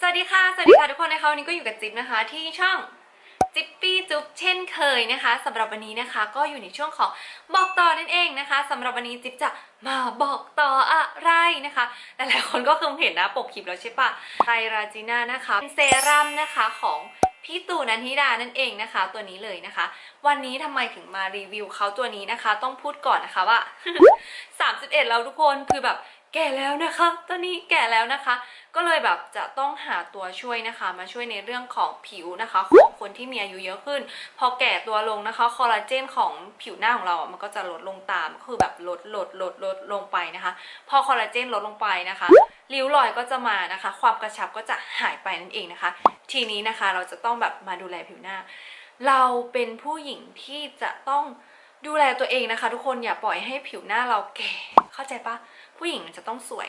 สวัสดีค่ะ สวัสดีค่ะทุกคนนะคะวันนี้ก็อยู่กับจิ๊บนะคะ ที่ช่องจิ๊บปี้จุ๊บเช่นเคยนะคะสำหรับวันนี้นะคะ ก็อยู่ในช่วงของบอกต่อนั่นเองนะคะสำหรับวันนี้จิ๊บจะมาบอกต่ออะไรนะคะหลายๆคนก็คงเห็นนะปกคลิปแล้วใช่ปะไทราจีน่านะคะเป็นเซรั่มนะคะของพี่ตู่นันทิดานั่นเองนะคะ ตัวนี้เลยนะคะ วันนี้ทำไมถึงมารีวิวเขาตัวนี้นะคะ ต้องพูดก่อนนะคะว่า 31 แล้วทุกคนคือแบบ แก่แล้วนะคะ ตอนนี้แก่แล้วนะคะ ก็เลยแบบจะต้องหาตัวช่วยนะคะ มาช่วยในเรื่องของผิวนะคะของคนที่มีอายุเยอะขึ้น พอแก่ตัวลงนะคะคอลลาเจนของผิวหน้าของเราอะมันก็จะลดลงตามก็คือแบบลดลดลดลดลงไปนะคะ พอคอลลาเจนลดลงไปนะคะริ้วรอยก็จะมานะคะ ความกระชับก็จะหายไปนั่นเองนะคะ ทีนี้นะคะเราจะต้องแบบมาดูแลผิวหน้า เราเป็นผู้หญิงที่จะต้อง ดูแลตัวเองนะคะ ทุกคนอย่าปล่อยให้ผิวหน้าเราแก่ เข้าใจปะผู้หญิงจะต้องสวย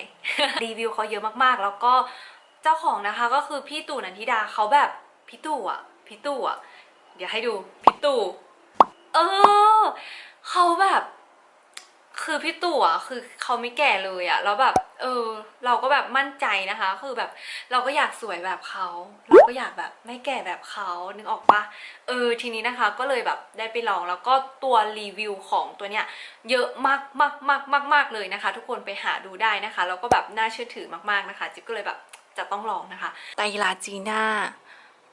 รีวิวเขาเยอะมากๆ แล้วก็เจ้าของนะคะก็คือพี่ตู่นันทิดาเขาแบบพี่ตู่อะพี่ตู่อะเดี๋ยวให้ดูพี่ตู่เออเขาแบบ คือพี่ตู่อะคือเขาไม่แก่เลยอะแล้วแบบเออ เราก็แบบมั่นใจนะคะ คือแบบเราก็อยากสวยแบบเขาเราก็อยากแบบไม่แก่แบบเขานึกออกปะเออทีนี้นะคะ ก็เลยแบบได้ไปลองแล้วก็ตัวรีวิวของตัวเนี้ยเยอะมากมากมากมากมากเลยนะคะ ทุกคนไปหาดูได้นะคะแล้วก็แบบน่าเชื่อถือมากๆนะคะจิ๊บก็เลยแบบจะต้องลองนะคะไตรลาจีน่า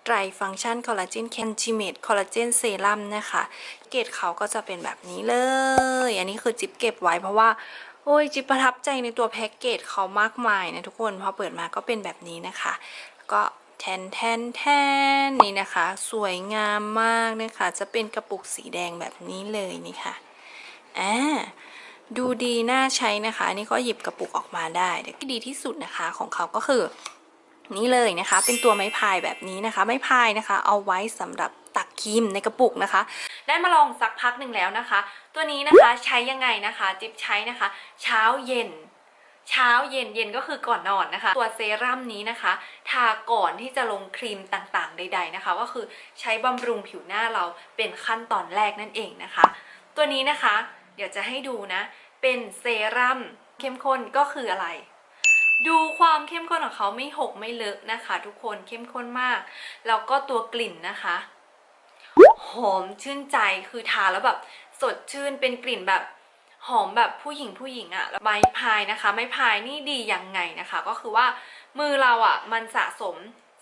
ไตรฟังก์ชันคอลลาเจนแคนจิเมตคอลลาเจนเซรั่มนะคะ เกรดเขาก็จะเป็นแบบนี้เลย อันนี้คือจิ๊บเก็บไว้เพราะว่า โอ้ยจิ๊บประทับใจในตัวแพ็กเกจเขามากมายนะทุกคนพอเปิดมาก็เป็นแบบนี้นะคะ ก็แทนแทนแทนนี่นะคะ สวยงามมากนะคะ จะเป็นกระปุกสีแดงแบบนี้เลยนี่ค่ะอ่าดูดีน่าใช้นะคะ นี่ก็หยิบกระปุกออกมาได้แต่ที่ดีที่สุดนะคะของเขาก็คือ นี่เลยนะคะ เป็นตัวไม้พายแบบนี้นะคะ ไม้พายนะคะ เอาไว้สำหรับตักครีมในกระปุกนะคะ ได้มาลองสักพักหนึ่งแล้วนะคะ ตัวนี้นะคะใช้ยังไงนะคะ จิ๊บใช้นะคะ เช้าเย็นเช้าเย็นเย็นก็คือก่อนนอนนะคะ ตัวเซรั่มนี้นะคะ ทาก่อนที่จะลงครีมต่างๆ ใด ๆนะคะ ก็คือใช้บำรุงผิวหน้าเราเป็นขั้นตอนแรกนั่นเองนะคะ ตัวนี้นะคะ เดี๋ยวจะให้ดูนะ เป็นเซรั่มเข้มข้นก็คืออะไร ดูความเข้มข้นของเขาไม่หกไม่เลอะนะคะ ทุกคนเข้มข้นมาก แล้วก็ตัวกลิ่นนะคะหอมชื่นใจคือทาแล้วแบบสดชื่นเป็นกลิ่นแบบหอมแบบผู้หญิงผู้หญิงอะไม้พายนะคะ ไม้พายนี่ดียังไงนะคะ ก็คือว่ามือเราอะมันสะสม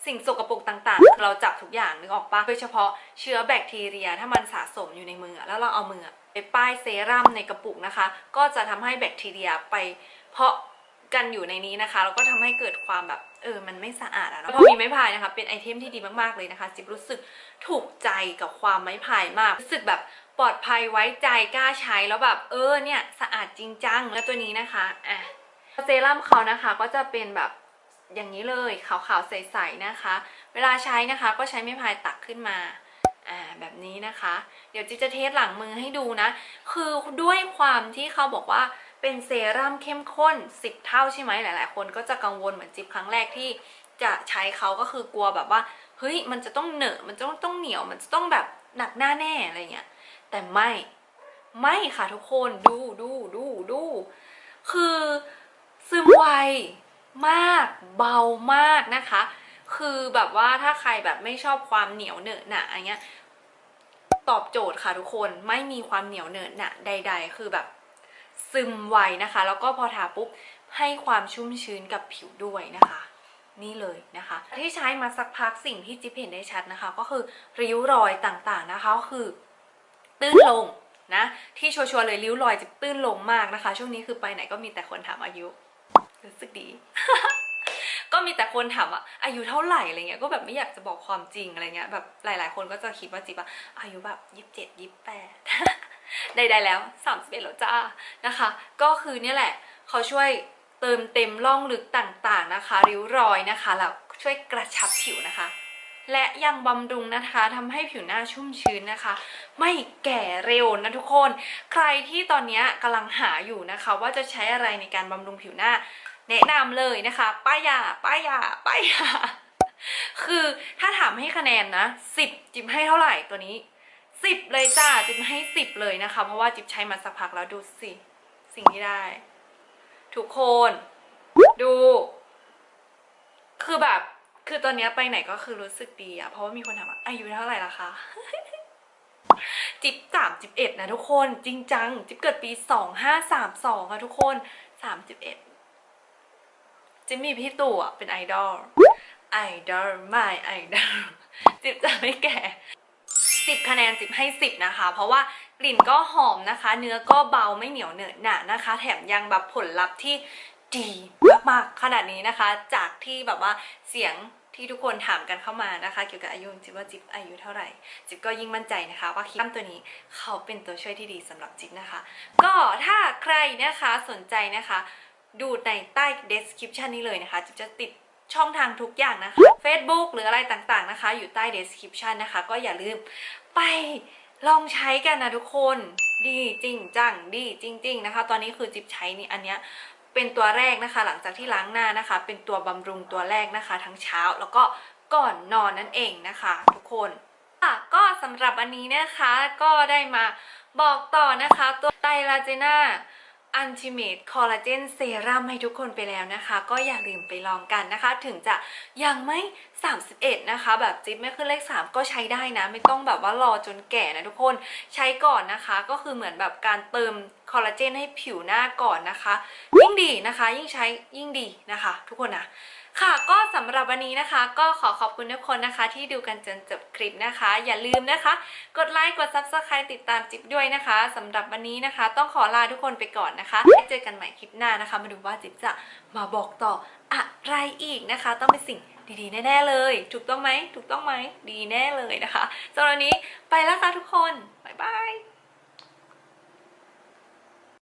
สิ่งสกปรกต่างๆ เราจับทุกอย่างนึกออกปะโดยเฉพาะเชื้อแบคทีเรียถ้ามันสะสมอยู่ในมือแล้วเราเอามือไปป้ายเซรั่มในกระปุกนะคะ ก็จะทำให้แบคทีเรียไปเพาะ กันอยู่ในนี้นะคะ แล้วก็ทำให้เกิดความแบบเออ มันไม่สะอาดอะเนาะพอมีไม้พายนะคะ เป็นไอเทมที่ดีมากๆเลยนะคะ จิ๊บรู้สึกถูกใจกับความไม้พายมาก รู้สึกแบบปลอดภัยไว้ใจกล้าใช้แล้วแบบเออเนี่ยสะอาดจริงจังแล้วตัวนี้นะคะอะเซรั่มเขานะคะก็จะเป็นแบบอย่างนี้เลยขาวๆใสๆนะคะ เวลาใช้นะคะก็ใช้ไม้พายตักขึ้นมาอ่าแบบนี้นะคะ เดี๋ยวจิ๊บจะเทสหลังมือให้ดูนะ คือด้วยความที่เขาบอกว่า เป็นเซรั่มเข้มข้น 10 เท่าใช่ไหมหลาย ๆ คนก็จะกังวลเหมือนจิ๊บครั้งแรกที่จะใช้เขาก็คือกลัวแบบว่าเฮ้ยมันจะต้องเหนอะมันจะต้องต้องเหนียวมันจะต้องแบบหนักหน้าแน่อะไรเงี้ยแต่ไม่ไม่ค่ะทุกคนดูดูดูดูคือซึมไวมากเบามากนะคะ คือแบบว่าถ้าใครแบบไม่ชอบความเหนียวเหนอะหนะอะไรเงี้ยตอบโจทย์ค่ะทุกคนไม่มีความเหนียวเหนอะหนะใด ๆ คือแบบ ซึมไวนะคะ แล้วก็พอทาปุ๊บให้ความชุ่มชื้นกับผิวด้วยนะคะ นี่เลยนะคะ ที่ใช้มาสักพักสิ่งที่จิ๊บเห็นได้ชัดนะคะ ก็คือริ้วรอยต่างๆนะคะก็คือ ตื้นลงนะ ที่ชัวร์ๆเลยริ้วรอยจะตื้นลงมากนะคะ ช่วงนี้คือไปไหนก็มีแต่คนถามอายุรู้สึกดี ก็มีแต่คนถามว่าอายุเท่าไหร่อะไรเงี้ยก็แบบไม่อยากจะบอกความจริงอะไรเงี้ยแบบหลาย ๆ คนก็จะคิดว่าจิ๊บอะอายุแบบยี่สิบเจ็ดยี่สิบแปด ใดๆแล้วสามสิบเอ็ดแล้วจ้านะคะ ก็คือเนี่ยแหละเขาช่วยเติมเต็มร่องลึกต่างๆนะคะ ริ้วรอยนะคะแล้วช่วยกระชับผิวนะคะ และยังบำรุงนะคะทำให้ผิวหน้าชุ่มชื้นนะคะ ไม่แก่เร็วนะทุกคน ใครที่ตอนนี้กำลังหาอยู่นะคะ ว่าจะใช้อะไรในการบำรุงผิวหน้า แนะนำเลยนะคะป้ายาป้ายาป้ายาคือถ้าถามให้คะแนนนะสิบจิมให้เท่าไหร่ตัวนี้ สิบเลยจ้าจิมให้สิบเลยนะคะ เพราะว่าจิ๊บใช้มาสักพักแล้วดูสิ สิ่งที่ได้ ทุกคน ดู คือแบบ คือตอนนี้ไปไหนก็คือรู้สึกดีอะเพราะว่ามีคนถามว่าอายุเท่าไหร่ละคะจิ๊บสามสิบเอ็ดนะทุกคน จริงจัง จิ๊บเกิดปีสองห้าสามสองอะทุกคนสามสิบเอ็ดจิ๊บมีพี่ตู่อะเป็นไอดอลไอดอลไม่ไอดอลจิ๊บจะไม่แก่ สิบคะแนนจิ๊บให้สิบนะคะ เพราะว่ากลิ่นก็หอมนะคะ เนื้อก็เบาไม่เหนียวเหนอะหนะนะคะ แถมยังแบบผลลัพธ์ที่ดีมากๆขนาดนี้นะคะ จากที่แบบว่าเสียงที่ทุกคนถามกันเข้ามานะคะ เกี่ยวกับอายุจิ๊บว่าจิ๊บอายุเท่าไหร่ จิ๊บก็ยิ่งมั่นใจนะคะ ว่าครีมตัวนี้เขาเป็นตัวช่วยที่ดีสำหรับจิ๊บนะคะ ก็ถ้าใครนะคะสนใจนะคะ ดูในใต้ description นี้เลยนะคะ จิ๊บจะติด ช่องทางทุกอย่างนะคะ Facebook หรืออะไรต่างๆนะคะ อยู่ใต้ description นะคะ ก็อย่าลืมไปลองใช้กันนะทุกคนดีจริงจังดีจริง ๆ นะคะ ตอนนี้คือจิบใช้นี่อันเนี้ยเป็นตัวแรกนะคะ หลังจากที่ล้างหน้านะคะ เป็นตัวบำรุงตัวแรกนะคะ ทั้งเช้าแล้วก็ก่อนนอนนั่นเองนะคะ ทุกคนค่ะก็สำหรับอันนี้นะคะก็ได้มาบอกต่อนะคะ ตัวไตรลาเจน่า อันติเมดคอลลาเจนเซรั่มให้ทุกคนไปแล้วนะคะ ก็อย่าลืมไปลองกันนะคะ ถึงจะยังไม่ 31 นะคะ แบบจิ๊บไม่ขึ้นเลข 3 ก็ใช้ได้นะ ไม่ต้องแบบว่ารอจนแก่นะทุกคนใช้ก่อนนะคะ ก็คือเหมือนแบบการเติม อลลาเจนให้ผิวหน้าก่อนนะคะ ยิ่งดีนะคะ ยิ่งใช้ยิ่งดีนะคะ ทุกคนนะค่ะก็สำหรับวันนี้นะคะ ก็ขอขอบคุณทุกคนนะคะ ที่ดูกันจนจบคลิปนะคะ อย่าลืมนะคะ กดไลค์กด subscribe ติดตามจิ๊บด้วยนะคะสำหรับวันนี้นะคะ ต้องขอลาทุกคนไปก่อนนะคะไว้เจอกันใหม่คลิปหน้านะคะ มาดูว่าจิ๊บจะมาบอกต่ออะไรอีกนะคะ ต้องเป็นสิ่งดีๆแน่ๆเลย ถูกต้องไหมถูกต้องไหมดีแน่เลยนะคะสำหรับวันนี้ไปแล้วค่ะทุกคนบ๊ายบาย